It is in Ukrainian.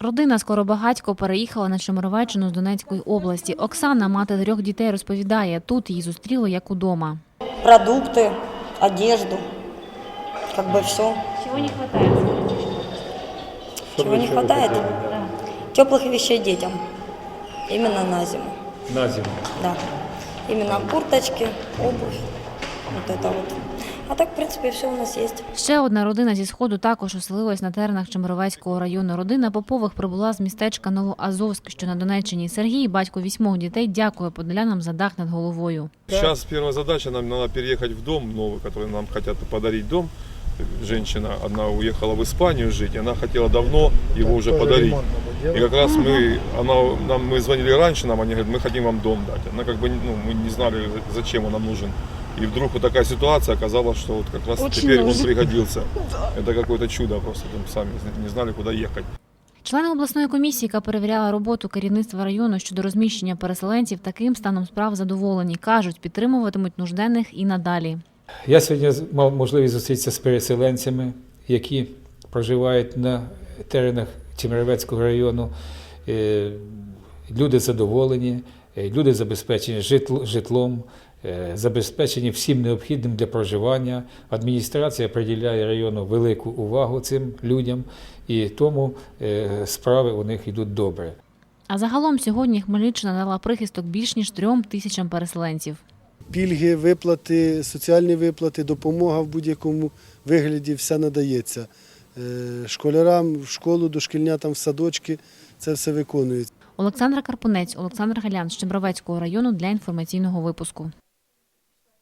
Родина Скоробагатько переїхала на Чемеровеччину з Донецької області. Оксана, мати трьох дітей, розповідає, тут її зустріли як удома. продукты, одежду, как бы все. Чого не вистачає? Чего не хватает? Теплых вещей детям. Именно на зиму. на зиму. Да. Именно курточки, обувь. Вот это вот. А так, в принципе, все у нас есть. Ще одна родина зі сходу також оселилась на теренах Чемеровецького району. Родина Попових прибула з містечка Новоазовськ, що на Донеччині. Сергій, батько вісьмох дітей, дякує подолянам за дах над головою. Сейчас первая задача, нам надо переехать в дом новый, который нам хотят подарить дом. Женщина одна уехала в Испанию жить, и она хотела давно его уже подарить. И как раз мы, она, нам, мы звонили раньше, нам они говорят, мы хотим вам дом дать. Она как бы, ну, мы не знали, зачем он нам нужен. И вдруг вот такая ситуация оказалась, что вот как раз Очень теперь нужен. он пригодился. Это какое-то чудо просто, там сами не знали, куда ехать. Члени обласної комісії, яка перевіряла роботу керівництва району щодо розміщення переселенців, таким станом справ задоволені. кажуть, підтримуватимуть нужденних і надалі. Я сьогодні з- мав можливість зустрітися з переселенцями, які проживають на теренах Тімиревецького району. Е, Люди задоволені, е, люди забезпечені житл- житлом, забезпечені всім необхідним для проживання. Адміністрація приділяє району велику увагу цим людям, і тому е, справи у них йдуть добре. А загалом сьогодні Хмельниччина дала прихисток більш ніж трьом тисячам переселенців. пільги, виплати, соціальні виплати, допомога в будь-якому вигляді все надається. Е, Школярам в школу, дошкільнятам в садочки це все виконується. Олександра Карпунець, Олександр Галян з Чембровецького району для інформаційного випуску.